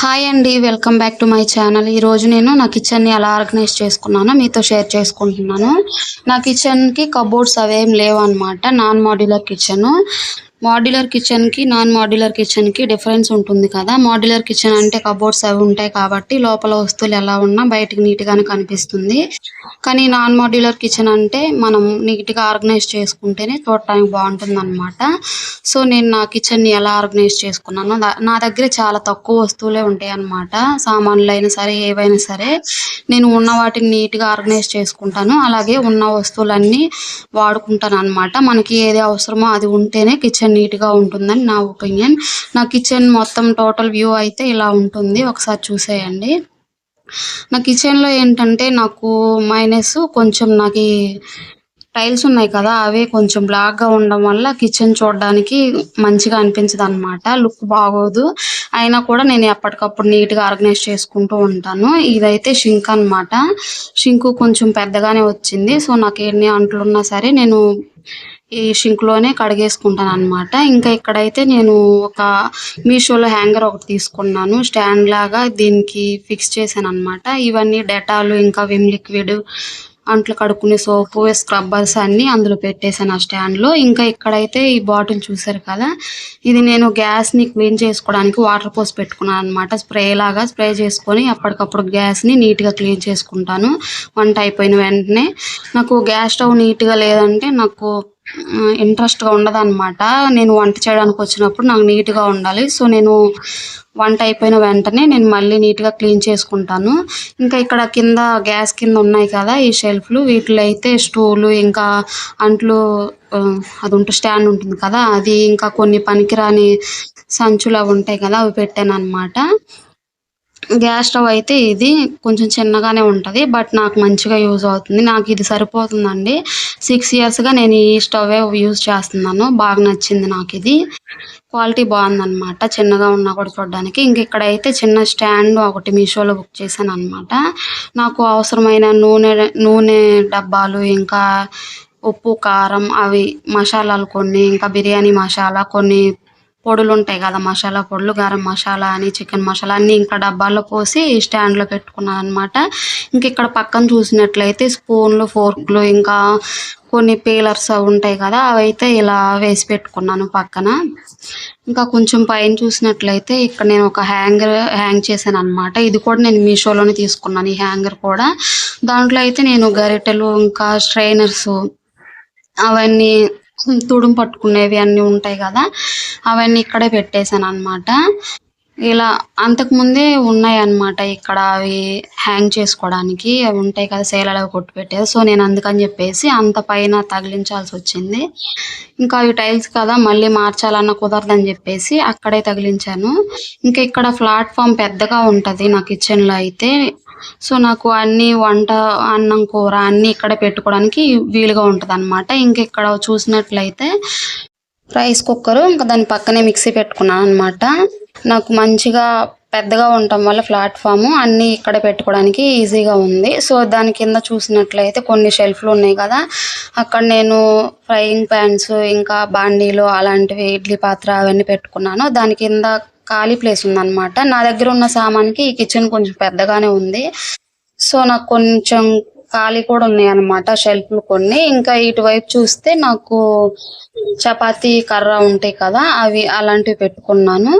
Hi అండి welcome back to my channel. ఈ రోజు నేను నా కిచెన్ని ఎలా ఆర్గనైజ్ చేసుకున్నానో మీతో షేర్ చేసుకుంటున్నాను. నా కిచెన్కి కబోర్డ్స్ అవేం లేవు అనమాట నాన్ మాడ్యులర్ కిచెన్. మాడ్యులర్ కిచెన్కి నాన్ మాడ్యులర్ కిచెన్కి డిఫరెన్స్ ఉంటుంది కదా. మాడ్యులర్ కిచెన్ అంటే కబోర్డ్స్ అవి ఉంటాయి కాబట్టి లోపల వస్తువులు ఎలా ఉన్నా బయటకు నీట్గానే కనిపిస్తుంది. కానీ నాన్ మాడ్యులర్ కిచెన్ అంటే మనం నీట్గా ఆర్గనైజ్ చేసుకుంటేనే చూడటానికి బాగుంటుంది అనమాట సో నేను నా కిచెన్ని ఎలా ఆర్గనైజ్ చేసుకున్నాను దా- నా దగ్గర చాలా తక్కువ వస్తువులే ఉంటాయి అన్నమాట సామాన్లు అయినా సరే ఏవైనా సరే నేను ఉన్న వాటిని నీట్గా ఆర్గనైజ్ చేసుకుంటాను. అలాగే ఉన్న వస్తువులన్నీ వాడుకుంటాను అనమాట మనకి ఏది అవసరమో అది ఉంటేనే కిచెన్ నీట్గా ఉంటుందని నా ఒపీనియన్ నా కిచెన్ మొత్తం టోటల్ వ్యూ అయితే ఇలా ఉంటుంది. ఒకసారి చూసేయండి. నా కిచెన్లో ఏంటంటే నాకు మైనస్ కొంచెం నాకు టైల్స్ ఉన్నాయి కదా అవే కొంచెం బ్లాక్గా ఉండడం వల్ల కిచెన్ చూడడానికి మంచిగా అనిపించదు అనమాట లుక్ బాగోదు. అయినా కూడా నేను ఎప్పటికప్పుడు నీట్గా ఆర్గనైజ్ చేసుకుంటూ ఉంటాను. ఇదైతే షింక్ అన్నమాట. షింక్ కొంచెం పెద్దగానే వచ్చింది. సో నాకు ఎన్ని అంట్లు ఉన్నా సరే నేను ఈ షింక్లోనే కడిగేసుకుంటాను అనమాట ఇంకా ఇక్కడైతే నేను ఒక మీషోలో హ్యాంగర్ ఒకటి తీసుకున్నాను. స్టాండ్ లాగా దీనికి ఫిక్స్ చేశాను అనమాట ఇవన్నీ డెటాలు ఇంకా విమ్ లిక్విడ్ అంట్లు కడుక్కునే సోపు స్క్రబ్బర్స్ అన్ని అందులో పెట్టేశాను ఆ స్టాండ్లో. ఇంకా ఇక్కడైతే ఈ బాటిల్ చూసారు కదా ఇది నేను గ్యాస్ని క్లీన్ చేసుకోవడానికి వాటర్ పోసి పెట్టుకున్నాను అనమాట స్ప్రే లాగా స్ప్రే చేసుకొని అప్పటికప్పుడు గ్యాస్ని నీట్గా క్లీన్ చేసుకుంటాను. వంట అయిపోయిన వెంటనే. నాకు గ్యాస్ స్టవ్ నీట్గా లేదంటే నాకు ఇంట్రెస్ట్గా ఉండదన్నమాట. నేను వంట చేయడానికి వచ్చినప్పుడు నాకు నీట్గా ఉండాలి. సో నేను వంట అయిపోయిన వెంటనే నేను మళ్ళీ నీట్గా క్లీన్ చేసుకుంటాను. ఇంకా ఇక్కడ కింద గ్యాస్ కింద ఉన్నాయి కదా ఈ షెల్ఫ్లు. వీటిలో అయితే స్టూలు ఇంకా అంట్లు అది ఉంటే స్టాండ్ ఉంటుంది కదా. అది ఇంకా కొన్ని పనికిరాని సంచులు అవి ఉంటాయి కదా అవి పెట్టాను అనమాట గ్యాస్ స్టవ్ అయితే ఇది కొంచెం చిన్నగానే ఉంటుంది బట్ నాకు మంచిగా యూజ్ అవుతుంది. నాకు ఇది సరిపోతుందండి. సిక్స్ ఇయర్స్గా నేను ఈ స్టవ్ యూజ్ చేస్తున్నాను. బాగా నచ్చింది నాకు ఇది క్వాలిటీ బాగుందన్నమాట. చిన్నగా ఉన్నా కూడా చూడడానికి. ఇంక ఇక్కడైతే చిన్న స్టాండ్ ఒకటి మీషోలో బుక్ చేశాను అనమాట నాకు అవసరమైన నూనె నూనె డబ్బాలు ఇంకా ఉప్పు కారం అవి మసాలాలు కొన్ని ఇంకా బిర్యానీ మసాలా కొన్ని పొడులు ఉంటాయి కదా మసాలా పొడులు గరం మసాలా అని చికెన్ మసాలా అన్ని ఇంకా డబ్బాల్లో పోసి స్టాండ్లో పెట్టుకున్నాను అనమాట ఇంక ఇక్కడ పక్కన చూసినట్లయితే స్పూన్లు ఫోర్క్లు ఇంకా కొన్ని పీలర్స్ అవి ఉంటాయి కదా అవి అయితే ఇలా వేసి పెట్టుకున్నాను పక్కన. ఇంకా కొంచెం పైన చూసినట్లయితే ఇక్కడ నేను ఒక హ్యాంగర్ హ్యాంగ్ చేశాను అనమాట ఇది కూడా నేను మీషోలోనే తీసుకున్నాను ఈ హ్యాంగర్ కూడా. దాంట్లో అయితే నేను గరిటెలు ఇంకా స్ట్రైనర్స్ అవన్నీ తుడుం పట్టుకునేవి అన్నీ ఉంటాయి కదా అవన్నీ ఇక్కడే పెట్టేశాను అనమాట ఇలా అంతకుముందే ఉన్నాయి అన్నమాట ఇక్కడ అవి హ్యాంగ్ చేసుకోవడానికి. అవి ఉంటాయి కదా సేలలో కొట్టు పెట్టేది. సో నేను అందుకని చెప్పేసి అంత పైన తగిలించాల్సి వచ్చింది. ఇంకా అవి టైల్స్ కదా మళ్ళీ మార్చాలన్న కుదరదని చెప్పేసి అక్కడే తగిలించాను. ఇంకా ఇక్కడ ప్లాట్ఫామ్ పెద్దగా ఉంటుంది నా కిచెన్లో అయితే. సో నాకు అన్ని వంట అన్నం కూర అన్నీ ఇక్కడ పెట్టుకోవడానికి వీలుగా ఉంటుంది అనమాట ఇంక ఇక్కడ చూసినట్లయితే రైస్ కుక్కర్ ఇంకా దాని పక్కనే మిక్సీ పెట్టుకున్నాను అనమాట నాకు మంచిగా పెద్దగా ఉండటం వల్ల ప్లాట్ఫామ్ అన్నీ ఇక్కడ పెట్టుకోవడానికి ఈజీగా ఉంది. సో దాని కింద చూసినట్లయితే కొన్ని షెల్ఫ్లు ఉన్నాయి కదా. అక్కడ నేను ఫ్రైయింగ్ ప్యాన్స్ ఇంకా బాండీలు అలాంటివి ఇడ్లీ పాత్ర అవన్నీ పెట్టుకున్నాను. దాని కింద ఖాళీ ప్లేస్ ఉందన్నమాట. నా దగ్గర ఉన్న సామాన్కి ఈ కిచెన్ కొంచెం పెద్దగానే ఉంది. సో నాకు కొంచెం ఖాళీ కూడా ఉన్నాయి అనమాట షెల్ఫ్లు కొన్ని. ఇంకా ఇటువైపు చూస్తే నాకు చపాతీ కర్ర ఉంటాయి కదా అవి అలాంటివి పెట్టుకున్నాను.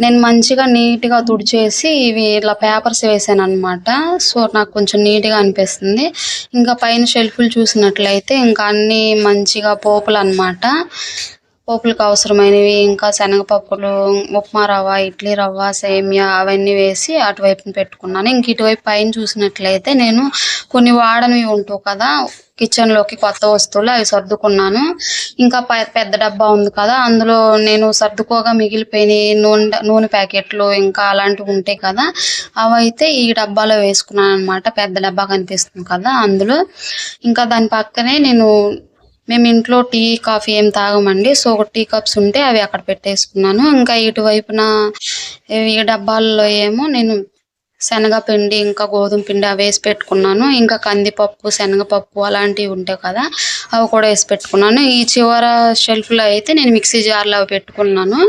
నేను మంచిగా నీట్గా తుడిచేసి ఇవి ఇలా పేపర్స్ వేసాను అనమాట సో నాకు కొంచెం నీట్గా అనిపిస్తుంది. ఇంకా పైన షెల్ఫ్లు చూసినట్లయితే ఇంకా అన్ని మంచిగా పోపులు అన్నమాట. పోపులకు అవసరమైనవి ఇంకా శనగపప్పులు ఉప్మా రవ్వ ఇడ్లీ రవ్వ సేమియా అవన్నీ వేసి అటువైపున పెట్టుకున్నాను. ఇంక ఇటువైపు పైన చూసినట్లయితే నేను కొన్ని వాడనివి ఉంటావు కదా కిచెన్లోకి కొత్త వస్తువులు అవి సర్దుకున్నాను. ఇంకా ప- పెద్ద డబ్బా ఉంది కదా అందులో నేను సర్దుకోగా మిగిలిపోయిన నూనె నూనె ప్యాకెట్లు ఇంకా అలాంటివి ఉంటాయి కదా అవైతే ఈ డబ్బాలో వేసుకున్నాను అనమాట పెద్ద డబ్బా కనిపిస్తుంది కదా అందులో. ఇంకా దాని పక్కనే నేను మేము ఇంట్లో టీ కాఫీ ఏం తాగమండి. సో ఒక టీ కప్స్ ఉంటే అవి అక్కడ పెట్టేసుకున్నాను. ఇంకా ఇటువైపున ఈ డబ్బాల్లో ఏమో నేను శనగపిండి ఇంకా గోధుమ పిండి అవి వేసి పెట్టుకున్నాను. ఇంకా కందిపప్పు శనగపప్పు అలాంటివి ఉంటాయి కదా అవి కూడా వేసి పెట్టుకున్నాను. ఈ చివర షెల్ఫ్లో అయితే నేను మిక్సీ జార్లో అవి పెట్టుకున్నాను.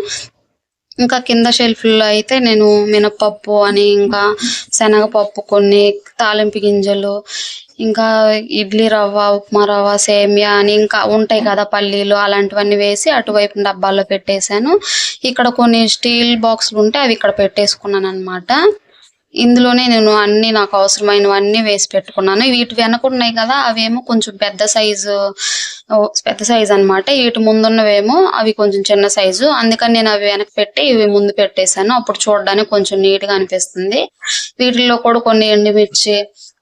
ఇంకా కింద షెల్ఫ్లో అయితే నేను మినపప్పు అని ఇంకా శనగపప్పు కొన్ని తాలింపు గింజలు ఇంకా ఇడ్లీ రవ్వ ఉప్మా రవ్వ సేమియా అని ఇంకా ఉంటాయి కదా పల్లీలు అలాంటివన్నీ వేసి అటువైపు డబ్బాల్లో పెట్టేశాను. ఇక్కడ కొన్ని స్టీల్ బాక్సులు ఉంటే అవి ఇక్కడ పెట్టేసుకున్నాను అనమాట ఇందులోనే నేను అన్ని నాకు అవసరమైనవన్నీ వేసి పెట్టుకున్నాను. వీటి వెనక ఉన్నాయి కదా అవేమో కొంచెం పెద్ద సైజు పెద్ద సైజు అన్నమాట. వీటి ముందున్నవేమో అవి కొంచెం చిన్న సైజు. అందుకని నేను అవి వెనక పెట్టి ఇవి ముందు పెట్టేశాను. అప్పుడు చూడడానికి కొంచెం నీట్గా అనిపిస్తుంది. వీటిల్లో కూడా కొన్ని ఎండుమిర్చి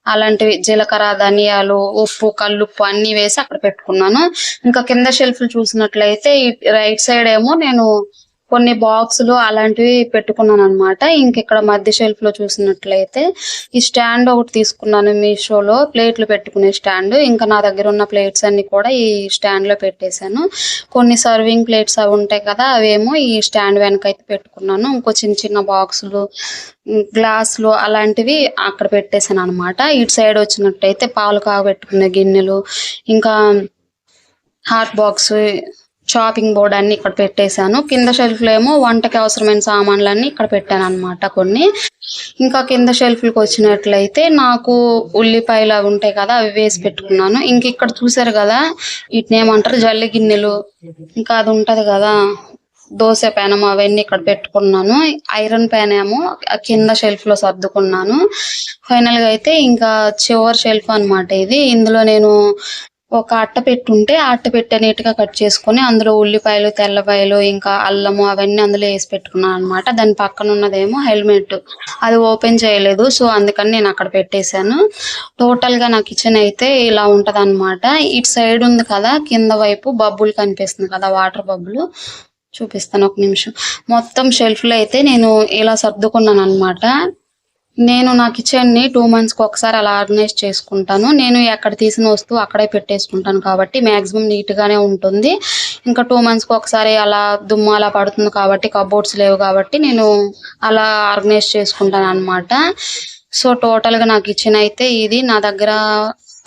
అలాంటివి జీలకర్ర ధనియాలు ఉప్పు కల్లుప్పు అన్ని వేసి అక్కడ పెట్టుకున్నాను. ఇంకా కింద షెల్ఫ్లు చూసినట్లయితే రైట్ సైడ్ ఏమో నేను కొన్ని బాక్సులు అలాంటివి పెట్టుకున్నాను అనమాట ఇంక ఇక్కడ మధ్య షెల్ఫ్లో చూసినట్లయితే ఈ స్టాండ్ ఒకటి తీసుకున్నాను మీషోలో. ప్లేట్లు పెట్టుకునే స్టాండ్. ఇంకా నా దగ్గర ఉన్న ప్లేట్స్ అన్ని కూడా ఈ స్టాండ్లో పెట్టేశాను. కొన్ని సర్వింగ్ ప్లేట్స్ అవి ఉంటాయి కదా అవేమో ఈ స్టాండ్ వెనక అయితే పెట్టుకున్నాను. ఇంకో చిన్న చిన్న బాక్సులు గ్లాసులు అలాంటివి అక్కడ పెట్టేశాను అనమాట ఇటు సైడ్ వచ్చినట్టయితే పాలు కాగబెట్టుకునే గిన్నెలు ఇంకా హాట్ బాక్స్ షాపింగ్ బోర్డ్ అన్ని ఇక్కడ పెట్టేశాను. కింద షెల్ఫ్లో ఏమో వంటకి అవసరమైన సామాన్లన్నీ ఇక్కడ పెట్టాను అనమాట కొన్ని. ఇంకా కింద షెల్ఫ్లకు వచ్చినట్లయితే నాకు ఉల్లిపాయలు అవి ఉంటాయి కదా అవి వేసి పెట్టుకున్నాను. ఇంక ఇక్కడ చూసారు కదా వీటిని ఏమంటారు జల్లి గిన్నెలు. ఇంకా అది ఉంటది కదా దోశ పెనం అవన్నీ ఇక్కడ పెట్టుకున్నాను. ఐరన్ ప్యాన్ ఏమో కింద షెల్ఫ్లో సర్దుకున్నాను. ఫైనల్గా అయితే ఇంకా చివరి షెల్ఫ్ అన్నమాట ఇది. ఇందులో నేను ఒక అట్ట పెట్టుంటే ఆ అట్ట పెట్టే నీట్ కట్ చేసుకొని అందులో ఉల్లిపాయలు తెల్లపాయలు ఇంకా అల్లము అవన్నీ అందులో వేసి పెట్టుకున్నాను అనమాట దాని పక్కన ఉన్నదేమో హెల్మెట్. అది ఓపెన్ చేయలేదు సో అందుకని నేను అక్కడ పెట్టేశాను. టోటల్గా నా కిచెన్ అయితే ఇలా ఉంటుంది అనమాట ఇటు సైడ్ ఉంది కదా కింద వైపు బబ్బులు కనిపిస్తుంది కదా వాటర్ బబ్బులు. చూపిస్తాను ఒక నిమిషం. మొత్తం షెల్ఫ్లో అయితే నేను ఇలా సర్దుకున్నాను అనమాట నేను నా కిచెన్ని టూ మంత్స్కి ఒకసారి అలా ఆర్గనైజ్ చేసుకుంటాను. నేను ఎక్కడ తీసిన వస్తువు అక్కడే పెట్టేసుకుంటాను కాబట్టి మ్యాక్సిమం నీట్గానే ఉంటుంది. ఇంకా టూ మంత్స్కి ఒకసారి అలా దుమ్ము అలా పడుతుంది కాబట్టి కబోర్డ్స్ లేవు కాబట్టి నేను అలా ఆర్గనైజ్ చేసుకుంటాను అన్నమాట. సో టోటల్గా నాకు నా కిచెన్ అయితే ఇది. నా దగ్గర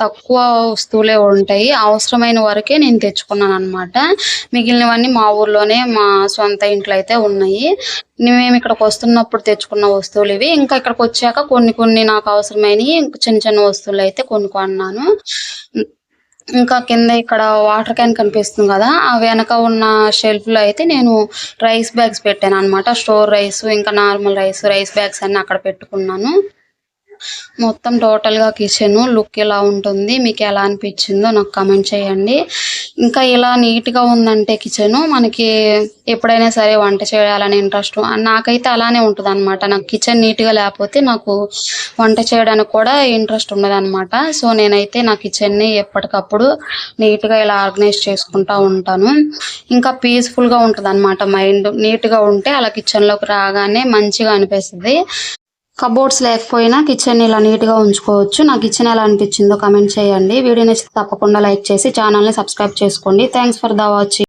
తక్కువ వస్తువులే ఉంటాయి. అవసరమైన వరకే నేను తెచ్చుకున్నాను అనమాట మిగిలినవన్నీ మా ఊర్లోనే మా సొంత ఇంట్లో అయితే ఉన్నాయి. మేము ఇక్కడికి వస్తున్నప్పుడు తెచ్చుకున్న వస్తువులు ఇవి. ఇంకా ఇక్కడికి వచ్చాక కొన్ని కొన్ని నాకు అవసరమైనవి చిన్న చిన్న వస్తువులు అయితే కొనుక్కున్నాను. ఇంకా కింద ఇక్కడ వాటర్ క్యాన్ కనిపిస్తుంది కదా ఆ వెనక ఉన్న షెల్ఫ్లో అయితే నేను రైస్ బ్యాగ్స్ పెట్టాను అనమాట స్టోర్ రైస్ ఇంకా నార్మల్ రైస్ రైస్ బ్యాగ్స్ అన్ని అక్కడ పెట్టుకున్నాను. మొత్తం టోటల్గా కిచెన్ లుక్ ఎలా ఉంటుంది మీకు ఎలా అనిపించిందో నాకు కమెంట్ చేయండి. ఇంకా ఇలా నీట్గా ఉందంటే కిచెన్ మనకి ఎప్పుడైనా సరే వంట చేయాలని ఇంట్రెస్ట్ నాకైతే అలానే ఉంటుంది అనమాట నాకు కిచెన్ నీట్గా లేకపోతే నాకు వంట చేయడానికి కూడా ఇంట్రెస్ట్ ఉండదు సో నేనైతే నా కిచెన్ని ఎప్పటికప్పుడు నీట్గా ఇలా ఆర్గనైజ్ చేసుకుంటా ఉంటాను. ఇంకా పీస్ఫుల్గా ఉంటుంది అనమాట మైండ్ నీట్గా ఉంటే అలా కిచెన్లోకి రాగానే మంచిగా అనిపిస్తుంది. కబోర్డ్స్ లేకపోయినా కిచెన్ ఇలా నీట్గా ఉంచుకోవచ్చు. నా కిచెన్ ఎలా అనిపించిందో కమెంట్ చేయండి. వీడియో నచ్చితే తప్పకుండా లైక్ చేసి ఛానల్ని సబ్స్క్రైబ్ చేసుకోండి. Thanks for the watching